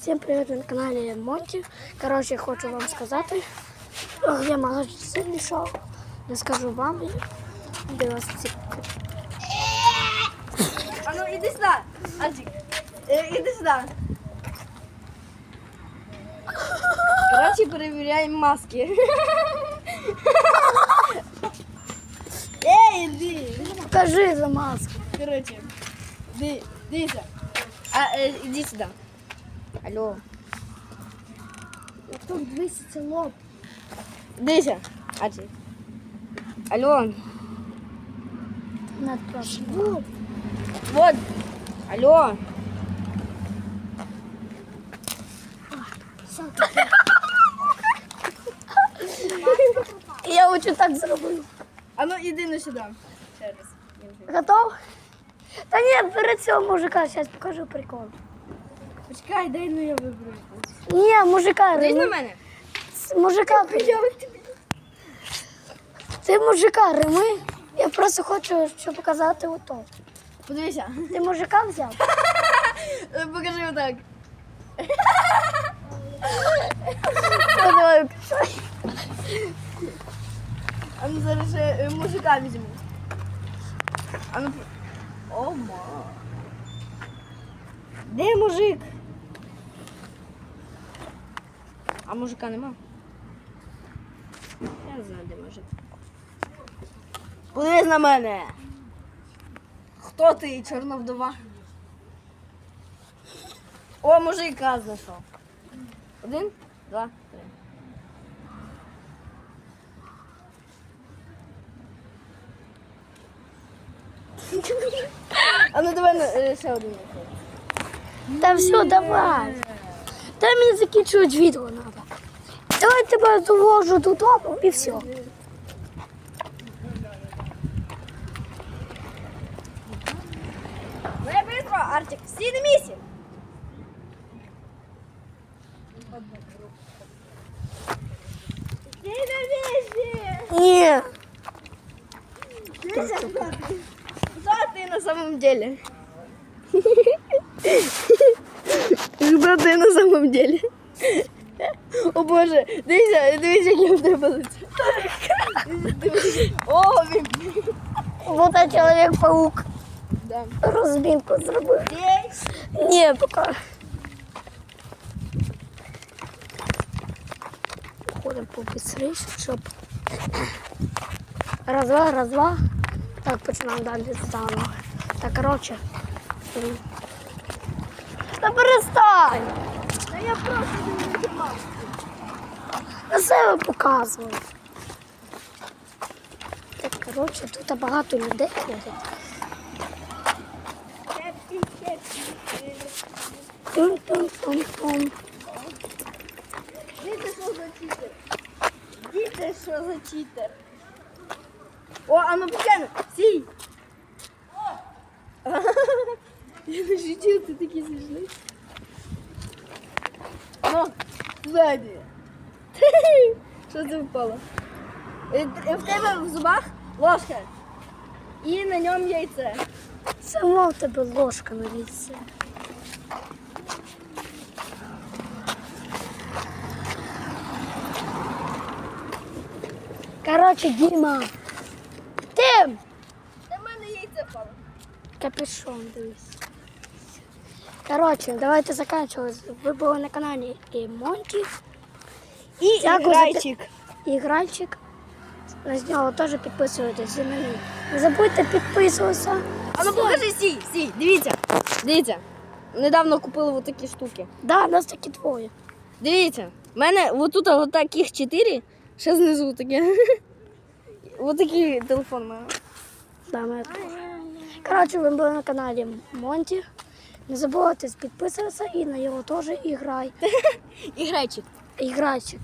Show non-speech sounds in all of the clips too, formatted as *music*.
Всім привіт ви на каналі Монті. Коротше, хочу вам сказати, о, я магазин пішов. Не скажу вам, де вас ці. А ну іди сюди, Альчик. Е, Іди сюди. Коротше, перевіряємо маски. Ей, іди. Покажи за маску. Коротше, ди, дивіться. А, е, іди сюди. Алло. Тут виситься лоб. Дивіться, Альчик. Алло. Над прошлым. Лоб. Вот. Алло. Я *laughs* хочу так зробив. А ну іди на сюди. Ще раз. Готов? Та ні, перед цього мужика, зараз покажу прикол. Почекай, дай ну я виберу. Ні, мужика, Дивись на мене. Мужика, ти мужика реми. Я просто хочу, щоб показати ото. Подивися. Ти мужика взяв? *laughs* Покажи отак. *laughs* Давай. А ну зараз ще е, мужика візьму. А ну. О, ма. Де мужик? А мужика нема? Я не знаю, де мужик. Подивись на мене. Хто ти, чорна вдова? О, мужика знайшов. Один, два, три. А ну давай е, ще один. Та все, давай. Та мені закінчують відео треба. Давай тебе довожу додому і все. Ну я быстро, Артик. Стій на місці. Стій на місці. Ні. Кто ты на самом деле? *laughs* Кто ты на самом деле? *laughs* О боже, дивіться, дивіться, як я в тебе лице. О, він. Вот а чоловік-паук Да. розмінку зробив. Здесь. Ні, поки. Ходимо по быстріше, щоб. Раз-два, раз-два. Так, починаємо далі заново. Так, коротше. м. Та перестань! Та я просто. На себе показую. Так, коротше, тут багато людей ходить. Тум-тум-тум-тум. Діти, що за читер? Діти, що за читер? О, а ну почекай, сій! *laughs* Я не шучу, ти такий смішний. Ну, ззаді. Що це впало? В тебе в зубах ложка. І на ньому яйце. Сама в тебе ложка на лице. Короче, Діма. Тим! На мене яйце впало. Капюшон, дивись. Короче, давайте заканчивать. Ви були на каналі і Монті, І Дякую за. На нього теж підписуйтесь і. Не забудьте підписуватися. А ну покажи сій, сій, дивіться. Дивіться. Недавно купили вот такі штуки. Да, нас такі двоє. Дивіться, в мене отут от таких чотири, ще знизу таке. *laughs* Ось такий телефон в мене. Да, ми Коротше, ви були на каналі Монті. Не забувайте підписуватися і на його теж іграй. *laughs* І грайчик. Іграйчик.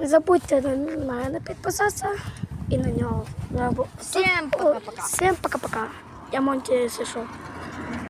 Не забудьте на мене підписатися і на нього. Всім пока-пока. Всім пока-пока. Я Монті Сишов.